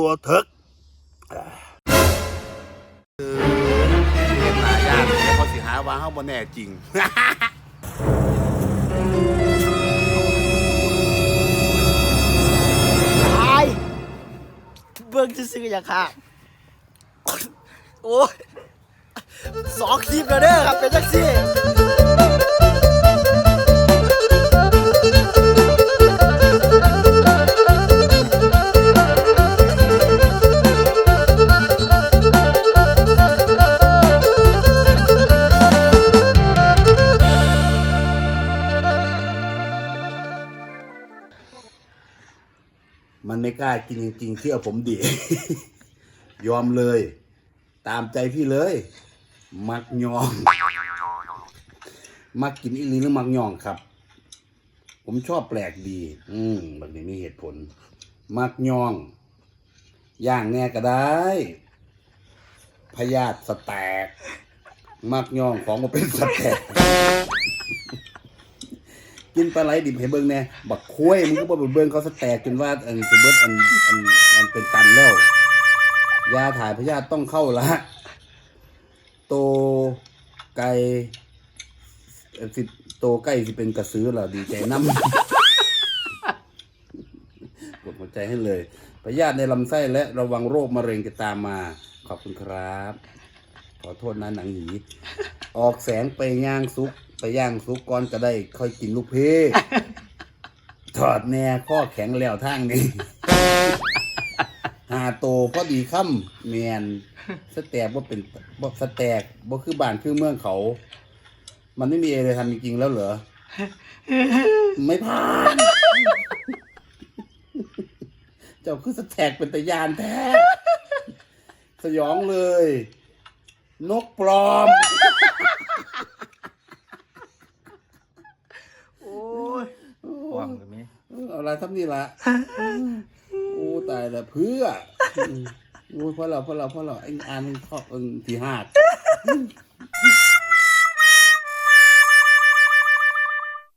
ตัวเถิกเออเห็นหลายอย่างเดี๋ยวเขาสิหาว่าเฮาบ่แน่จริง ตายเบิ่งซื่อๆอย่าค่ะ โอ้ยสองคลิปแล้วเด้อครับเป็นจังซี่ มันไม่กล้ากินจริงๆเชื่อผมดิ ยอมเลย ตามใจพี่เลย มักยอง มักกินอีลีหรือมักยองครับ ผมชอบแปลกดี อืมแบางทีมีเหตุผล มักยอง ย่างแน่ก็ได้พยาธิสแตก มักยองของมาเป็นสแตก กินปลาไหลดิบให้เบิ่งแน่บักคุ้ยมึงก็บ่เบิ่งเขาสแตกจนว่าอันสิเบิดอันอันอันเป็นตันแล้วยาถ่ายพยาธิต้องเข้าละโตไก่สิโตไก่สิเป็นกระสือแล้วดีใจน้ำกดหัวใจให้เลยพยาธิในลำไส้และระวังโรคมะเร็งจะตามมา ขอบคุณครับ ขอโทษนะหนังหยีออกแสงไปย่างซุกไปย่างซุกก่อนก็ได้ค่อยกินลูกเพถอดแน่ข้อแข็งแล้วทางนี้หาโตพอดีค่ำเมียนสแตกว่าเป็นบ่สแตกบ่คือบ้านคือเมืองเขา มันไม่มีอะไรทำจริงๆแล้วเหรอ ไม่ผ่าน เจ้าคือสแตกเป็นตะยานแท้ สยองเลย นกปลอม โอ้ยหวังกันไหมเอออะไรทำนี่ละโอ้ตายแล้วเพื่ออืมโอ้ยเพราะเราเพราะเราเพราะเราไอ้อ่านข้อเอิงที่ห้า